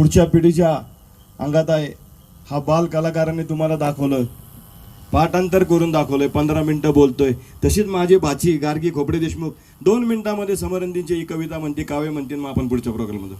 पुढच्या पिढीच्या अंगात आहे. हा बाल कलाकारांनी तुम्हाला दाखवलं. पाठांतर करून दाखवलंय. पंधरा मिनटं बोलतोय. तशीच माझी भाची गार्गी खोपडे देशमुख दोन मिनिटांमध्ये समरंदींची ही कविता म्हणते काव्य म्हणते मग आपण पुढच्या प्रोग्राममध्ये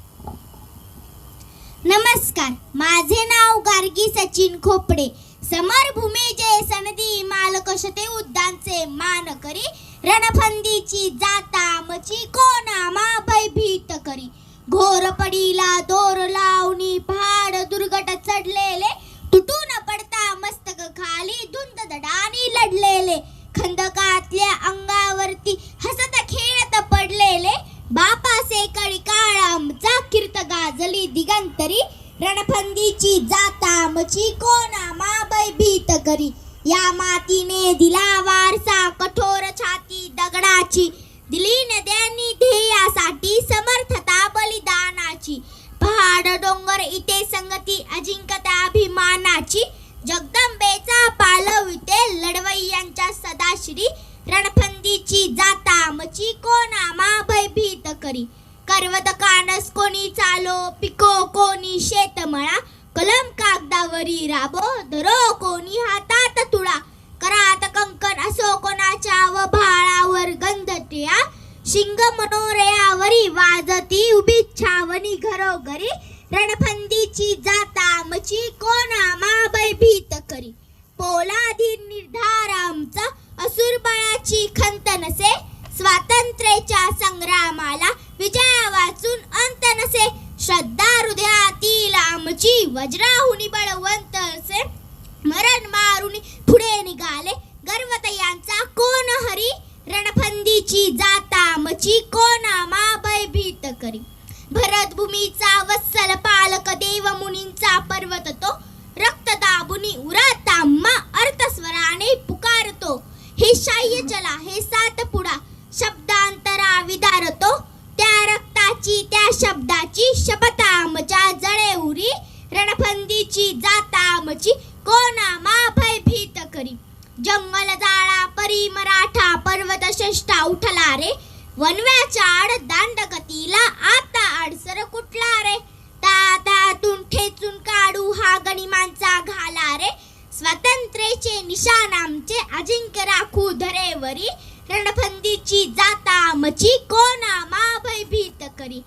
नमस्कार. माझे नाव गार्गी सचिन खोपडे. समरभूमीचे सनदी मालकशते उद्दानचे मान करी रणफंदीची जाता मची कोणा भयभीत करी घोर पडीला दोर लावणी पहाड दुर्गट चढलेले. तुटून पडता मस्तक खाली धुंद दडानी लढलेले. खंदकातल्या अंगावरती हसत खेळत पडलेले. बापासे कळी काळामचा कीर्त गाजली दिगंतरी. रणफंदीची जाता मची कोणा माबय भीत करी. या मातीने दिला सदाश्री रणफंदीची जाता मची कोणा मा भयभीत करी. करवत कानस कोणी चालो पिको कोणी शेतमळा. कलम कागदावरी राबो धरो कोणी हातात तुळा. करात कंकण असो कोणाच्या व भाळावर गंधट्या शिंग मनोरयावरी वाजती उभी छावणी घरोघरी. रणफंदीची जाता मची कोणा मा स्वातंत्र्याच्या संग्रामाला विजया वाचून अंत नसे. श्रद्धा हृदयातील आमची वज्राहुनी बळवंत असे. मरण मारून पुढे निघाले. गर्वत यांचा कोण हरी? रणफंदीची जाता आमची कोण आमा भयभीत करी? भरत रणफंदीची जातामची कोणा मा भयभीत करी. जंगल जाळा परी मराठा पर्वत श्रेष्ठा उठला रे. वनव्याच्या आड दांड गतीला आता आडसर कुठला रे? तातातून ठेचून काढू हा गणिमांचा घाला रे. स्वातंत्र्याचे निशाण आमचे अजिंक्य राखू धरेवरी. रणफंदीची जाता मची कोणा मा भयभीत करी.